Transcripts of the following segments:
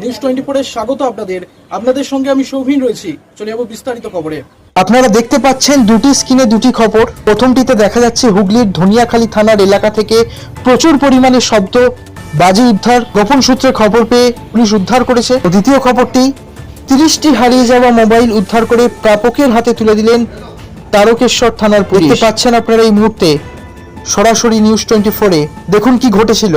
News twenty ফোরের স্বাগত আপনাদের। আপনাদের সঙ্গে আমি সৌভিন রয়েছি। চলে যাব বিস্তারিত খবরে। আপনারা দেখতে পাচ্ছেন দুটি স্ক্রিনে দুটি খবর। প্রথমটিতে দেখা যাচ্ছে হুগলির ধনিয়াখালী থানার এলাকা থেকে প্রচুর পরিমাণে শব্দ বাজি উদ্ধার। গোপন সূত্রে খবর পেয়ে পুলিশ উদ্ধার করেছে। দ্বিতীয় খবরটি তিরিশটি হারিয়ে যাওয়া মোবাইল উদ্ধার করে প্রাপকের হাতে তুলে দিলেন তারকেশ্বর থানার পুলিশ। দেখতে পাচ্ছেন আপনারা এই মুহূর্তে সরাসরি নিউজ টোয়েন্টি ফোরে দেখুন কি ঘটেছিল।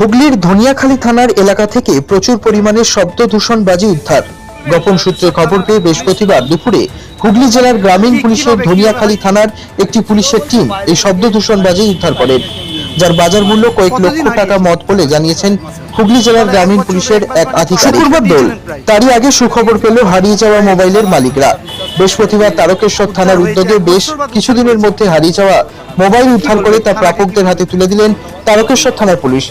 হুগলির ধনিয়াখালী থানার এলাকা থেকে প্রচুর পরিমাণে শব্দ দূষণ বাজি উদ্ধার। গোপন সূত্রে খবর পেয়ে বৃহস্পতিবার দুপুরে হুগলি জেলার গ্রামীণ পুলিশের ধনিয়াখালী থানার একটি পুলিশের টিম এই শব্দ দূষণ বাজি উদ্ধার করেন যার বাজার মূল্য কয়েক লক্ষ টাকা মত বলে জানিয়েছেন হুগলি জেলার গ্রামীণ পুলিশের এক আধিকারিক। দোল। তারই আগে সুখবর পেল হারিয়ে যাওয়া মোবাইলের মালিকরা। বৃহস্পতিবার তারকেশ্বর থানার উদ্যোগে বেশ কিছুদিনের মধ্যে হারিয়ে যাওয়া মোবাইল উদ্ধার করে তা প্রাপকদের হাতে তুলে দিলেন তারকেশ্বর থানার পুলিশ।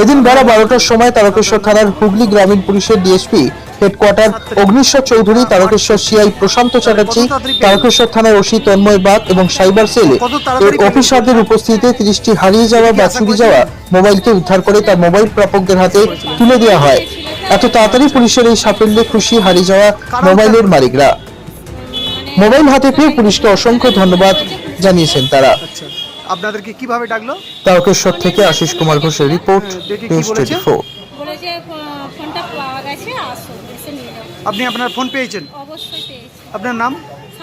এদিন বেলা বারোটার সময় তারকেশ্বর থানার হুগলি গ্রামীণ পুলিশের DSP headquarter Agnishwar Chowdhury, Tarakeswar CI Prashanta Chatterjee, Tarakeswar থানার ওসি তন্ময় বাগ এবং সাইবার সেলে এর অফিসারদের উপস্থিতিতে তিরিশটি হারিয়ে যাওয়া বা চুরি যাওয়া মোবাইলকে উদ্ধার করে তা মোবাইল প্রাপকদের হাতে তুলে দেওয়া হয়। এত তাড়াতাড়ি পুলিশের এই সাফল্যে খুশি হারিয়ে যাওয়া মোবাইলের মালিকরা। মোবাইল হাতে পেয়ে পুলিশকে অসংখ্য ধন্যবাদ জানিয়েছেন তারা। আপনাদেরকে কীভাবে ডাকলো? তারকেশ্বর থেকে আশিস কুমার ঘোষের রিপোর্ট নিউজ টোয়েন্টি ফোর। বলে ফোনটা পাওয়া গেছে আসো এসে নিয়ে যাও। আপনি আপনার ফোন পেয়েছেন? অবশ্যই পেয়েছি। আপনার নাম?